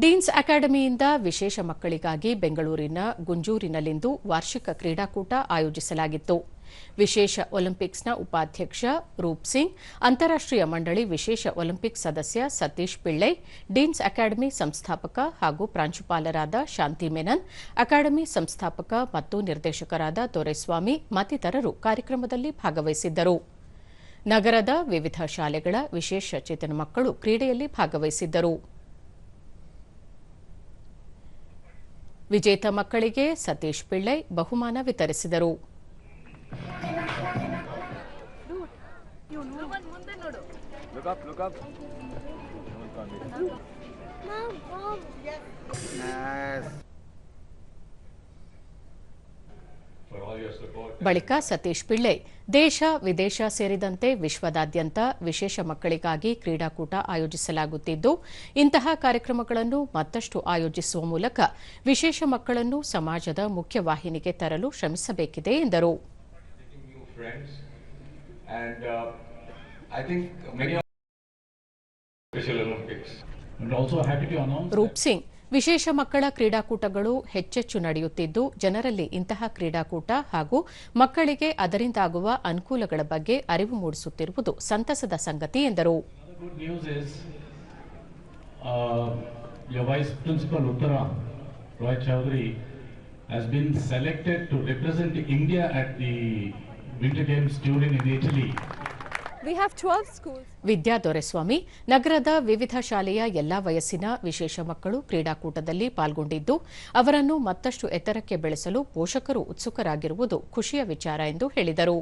Deans ಅಕಾಡೆಮಿಯಿಂದ ವಿಶೇಷ ಮಕ್ಕಳಿಗಾಗಿ ಬೆಂಗಳೂರಿನ ಗುಂಜೂರಿನಲ್ಲಿಂದು ವಾರ್ಷಿಕ ಕ್ರೀಡಾಕೂಟ ಆಯೋಜಿಸಲಾಗಿತ್ತು. ವಿಶೇಷ ಒಲಿಂಪಿಕ್ಸ್ನ ಉಪಾಧ್ಯಕ್ಷ ರೂಪ್ ಸಿಂಗ್ ಅಂತಾರಾಷ್ಟೀಯ ಮಂಡಳಿ ವಿಶೇಷ ಒಲಿಂಪಿಕ್ಸ್ ಸದಸ್ಯ ಸತೀಶ್ ಪಿಳ್ಳೈ, ಡೀನ್ಸ್ ಅಕಾಡೆಮಿ ಸಂಸ್ಥಾಪಕ ಹಾಗೂ ಪ್ರಾಂಶುಪಾಲರಾದ ಶಾಂತಿ ಮೆನನ್, ಅಕಾಡೆಮಿ ಸಂಸ್ಥಾಪಕ ಮತ್ತು ನಿರ್ದೇಶಕರಾದ ದೊರೆಸ್ವಾಮಿ ಮತ್ತಿತರರು ಕಾರ್ಯಕ್ರಮದಲ್ಲಿ ಭಾಗವಹಿಸಿದ್ದರು. ನಗರದ ವಿವಿಧ ಶಾಲೆಗಳ ವಿಶೇಷ ಚೇತನ ಮಕ್ಕಳು ಕ್ರೀಡೆಯಲ್ಲಿ ಭಾಗವಹಿಸಿದ್ದರು. ವಿಜೇತ ಮಕ್ಕಳಿಗೆ ಸತೀಶ್ ಪಿಳ್ಳೈ ಬಹುಮಾನ ವಿತರಿಸಿದರು. ಬಳಿಕ ಸತೀಶ್ ಪಿಳ್ಳೆ ದೇಶ ವಿದೇಶ ಸೇರಿದಂತೆ ವಿಶ್ವದಾದ್ಯಂತ ವಿಶೇಷ ಮಕ್ಕಳಿಗಾಗಿ ಕ್ರೀಡಾಕೂಟ ಆಯೋಜಿಸಲಾಗುತ್ತಿದ್ದು ಇಂತಹ ಕಾರ್ಯಕ್ರಮಗಳನ್ನು ಮತ್ತಷ್ಟು ಆಯೋಜಿಸುವ ಮೂಲಕ ವಿಶೇಷ ಮಕ್ಕಳನ್ನು ಸಮಾಜದ ಮುಖ್ಯವಾಹಿನಿಗೆ ತರಲು ಶ್ರಮಿಸಬೇಕಿದೆ ಎಂದರು. Uh, ರೂಪ್ ಸಿಂಗ್ ವಿಶೇಷ ಮಕ್ಕಳ ಕ್ರೀಡಾಕೂಟಗಳು ಹೆಚ್ಚೆಚ್ಚು ನಡೆಯುತ್ತಿದ್ದು, ಜನರಲ್ಲಿ ಇಂತಹ ಕ್ರೀಡಾಕೂಟ ಹಾಗೂ ಮಕ್ಕಳಿಗೆ ಅದರಿಂದಾಗುವ ಅನುಕೂಲಗಳ ಬಗ್ಗೆ ಅರಿವು ಮೂಡಿಸುತ್ತಿರುವುದು ಸಂತಸದ ಸಂಗತಿ ಎಂದರು. ವಿದ್ಯಾ ದೊರೆಸ್ವಾಮಿ ನಗರದ ವಿವಿಧ ಶಾಲೆಯ ಎಲ್ಲಾ ವಯಸ್ಸಿನ ವಿಶೇಷ ಮಕ್ಕಳು ಕ್ರೀಡಾಕೂಟದಲ್ಲಿ ಪಾಲ್ಗೊಂಡಿದ್ದು ಅವರನ್ನು ಮತ್ತಷ್ಟು ಎತ್ತರಕ್ಕೆ ಬೆಳೆಸಲು ಪೋಷಕರು ಉತ್ಸುಕರಾಗಿರುವುದು ಖುಷಿಯ ವಿಚಾರ ಎಂದು ಹೇಳಿದರು.